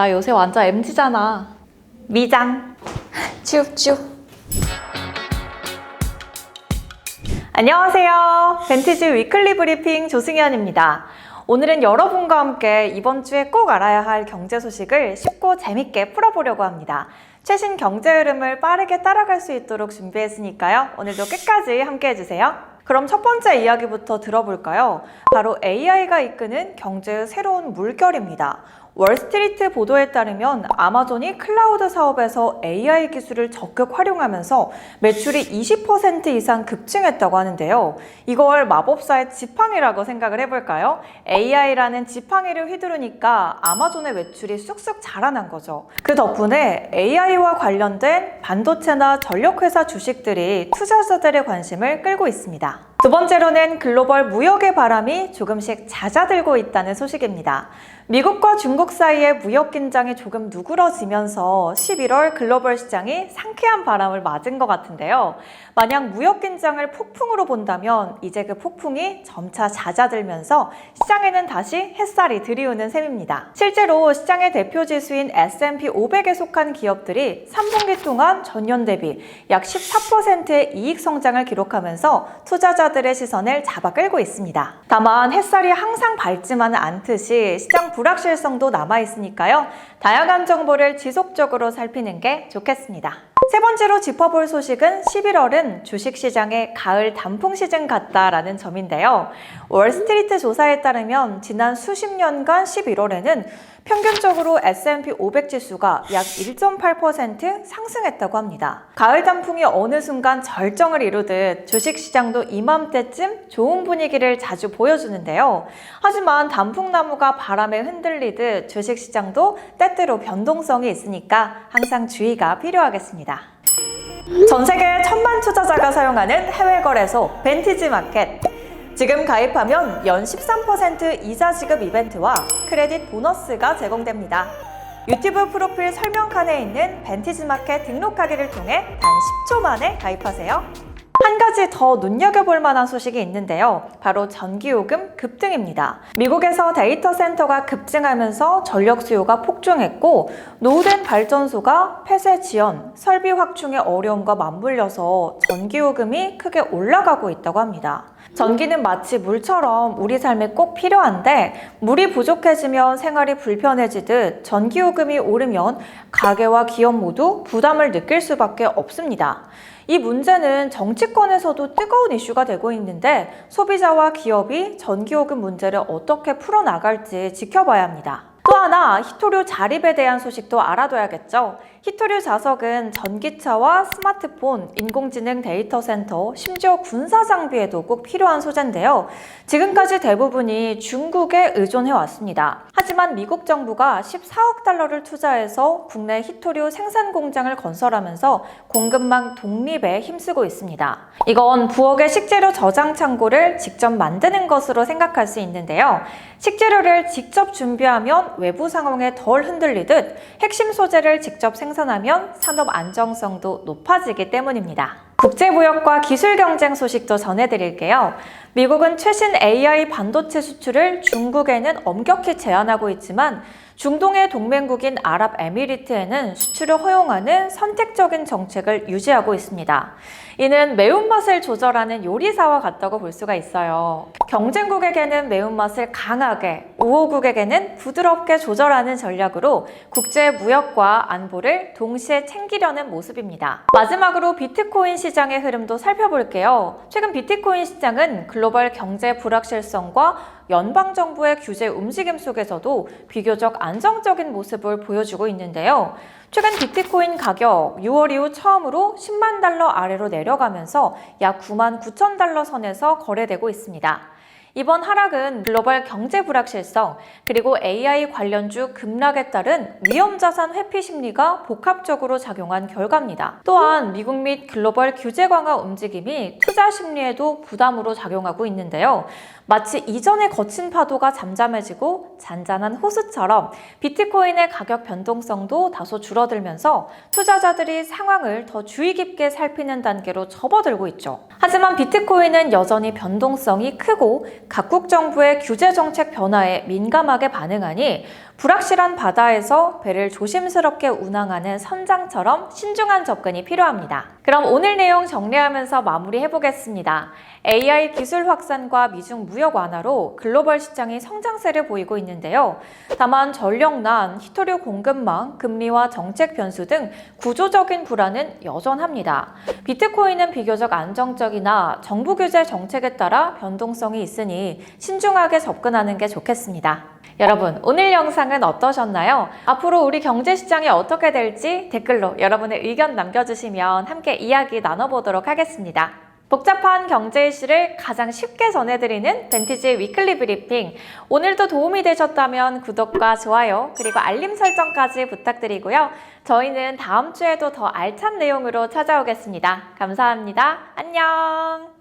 나 요새 완전 MZ잖아. 미장. 쭈쭈. 안녕하세요. 벤티지 위클리 브리핑 조승현입니다. 오늘은 여러분과 함께 이번 주에 꼭 알아야 할 경제 소식을 쉽고 재밌게 풀어보려고 합니다. 최신 경제 흐름을 빠르게 따라갈 수 있도록 준비했으니까요. 오늘도 끝까지 함께 해주세요. 그럼 첫 번째 이야기부터 들어볼까요? 바로 AI가 이끄는 경제의 새로운 물결입니다. 월스트리트 보도에 따르면 아마존이 클라우드 사업에서 AI 기술을 적극 활용하면서 매출이 20% 이상 급증했다고 하는데요. 이걸 마법사의 지팡이라고 생각을 해볼까요? AI라는 지팡이를 휘두르니까 아마존의 매출이 쑥쑥 자라난 거죠. 그 덕분에 AI와 관련된 반도체나 전력회사 주식들이 투자자들의 관심을 끌고 있습니다. 두 번째로는 글로벌 무역의 바람이 조금씩 잦아들고 있다는 소식입니다. 미국과 중국 사이의 무역 긴장이 조금 누그러지면서 11월 글로벌 시장이 상쾌한 바람을 맞은 것 같은데요. 만약 무역 긴장을 폭풍으로 본다면 이제 그 폭풍이 점차 잦아들면서 시장에는 다시 햇살이 들이우는 셈입니다. 실제로 시장의 대표 지수인 S&P 500에 속한 기업들이 3분기 동안 전년 대비 약 14%의 이익 성장을 기록하면서 투자자 들의 시선을 잡아 끌고 있습니다. 다만 햇살이 항상 밝지만은 않듯이 시장 불확실성도 남아 있으니까요. 다양한 정보를 지속적으로 살피는 게 좋겠습니다. 세 번째로 짚어볼 소식은 11월은 주식시장의 가을 단풍 시즌 같다라는 점인데요. 월스트리트 조사에 따르면 지난 수십 년간 11월에는 평균적으로 S&P 500 지수가 약 1.8% 상승했다고 합니다. 가을 단풍이 어느 순간 절정을 이루듯 주식시장도 이맘때쯤 좋은 분위기를 자주 보여주는데요. 하지만 단풍나무가 바람에 흔들리듯 주식시장도 때때로 변동성이 있으니까 항상 주의가 필요하겠습니다. 전 세계 천만 투자자가 사용하는 해외 거래소 벤티지 마켓. 지금 가입하면 연 13% 이자 지급 이벤트와 크레딧 보너스가 제공됩니다. 유튜브 프로필 설명칸에 있는 벤티지 마켓 등록하기를 통해 단 10초 만에 가입하세요. 한 가지 더 눈여겨볼 만한 소식이 있는데요. 바로 전기요금 급등입니다. 미국에서 데이터 센터가 급증하면서 전력 수요가 폭증했고, 노후된 발전소가 폐쇄 지연, 설비 확충의 어려움과 맞물려서 전기요금이 크게 올라가고 있다고 합니다. 전기는 마치 물처럼 우리 삶에 꼭 필요한데 물이 부족해지면 생활이 불편해지듯 전기요금이 오르면 가게와 기업 모두 부담을 느낄 수밖에 없습니다. 이 문제는 정치 권에서도 뜨거운 이슈가 되고 있는데 소비자와 기업이 전기요금 문제를 어떻게 풀어나갈지 지켜봐야 합니다. 또 하나 히토류 자립에 대한 소식도 알아둬야겠죠. 히토류 자석은 전기차와 스마트폰, 인공지능 데이터 센터, 심지어 군사 장비에도 꼭 필요한 소재인데요. 지금까지 대부분이 중국에 의존해 왔습니다. 하지만 미국 정부가 14억 달러를 투자해서 국내 히토류 생산 공장을 건설하면서 공급망 독립에 힘쓰고 있습니다. 이건 부엌의 식재료 저장 창고를 직접 만드는 것으로 생각할 수 있는데요. 식재료를 직접 준비하면 외부 상황에 덜 흔들리듯 핵심 소재를 직접 생산하면 산업 안정성도 높아지기 때문입니다. 국제무역과 기술 경쟁 소식도 전해드릴게요. 미국은 최신 AI 반도체 수출을 중국에는 엄격히 제한하고 있지만 중동의 동맹국인 아랍에미리트에는 수출을 허용하는 선택적인 정책을 유지하고 있습니다. 이는 매운맛을 조절하는 요리사와 같다고 볼 수가 있어요. 경쟁국에게는 매운맛을 강하게, 우호국에게는 부드럽게 조절하는 전략으로 국제 무역과 안보를 동시에 챙기려는 모습입니다. 마지막으로 비트코인 시장의 흐름도 살펴볼게요. 최근 비트코인 시장은 글로벌 경제 불확실성과 연방정부의 규제 움직임 속에서도 비교적 안 정적인 모습을 보여주고 있는데요. 최근 비트코인 가격 6월 이후 처음으로 10만 달러 아래로 내려가면서 약 9만 9천 달러 선에서 거래되고 있습니다. 이번 하락은 글로벌 경제 불확실성 그리고 AI 관련주 급락에 따른 위험 자산 회피 심리가 복합적으로 작용한 결과입니다. 또한 미국 및 글로벌 규제 강화 움직임이 투자 심리에도 부담으로 작용하고 있는데요. 마치 이전에 거친 파도가 잠잠해지고 잔잔한 호수처럼 비트코인의 가격 변동성도 다소 줄어들면서 투자자들이 상황을 더 주의 깊게 살피는 단계로 접어들고 있죠. 하지만 비트코인은 여전히 변동성이 크고 각국 정부의 규제 정책 변화에 민감하게 반응하니 불확실한 바다에서 배를 조심스럽게 운항하는 선장처럼 신중한 접근이 필요합니다. 그럼 오늘 내용 정리하면서 마무리해 보겠습니다. AI 기술 확산과 미중 무역 완화로 글로벌 시장이 성장세를 보이고 있는데요. 다만 전력난, 히토류 공급망, 금리와 정책 변수 등 구조적인 불안은 여전합니다. 비트코인은 비교적 안정적이나 정부 규제 정책에 따라 변동성이 신중하게 접근하는 게 좋겠습니다. 여러분, 오늘 영상은 어떠셨나요? 앞으로 우리 경제 시장이 어떻게 될지 댓글로 여러분의 의견 남겨주시면 함께 이야기 나눠보도록 하겠습니다. 복잡한 경제 이슈를 가장 쉽게 전해드리는 벤티지 위클리 브리핑. 오늘도 도움이 되셨다면 구독과 좋아요, 그리고 알림 설정까지 부탁드리고요. 저희는 다음 주에도 더 알찬 내용으로 찾아오겠습니다. 감사합니다. 안녕!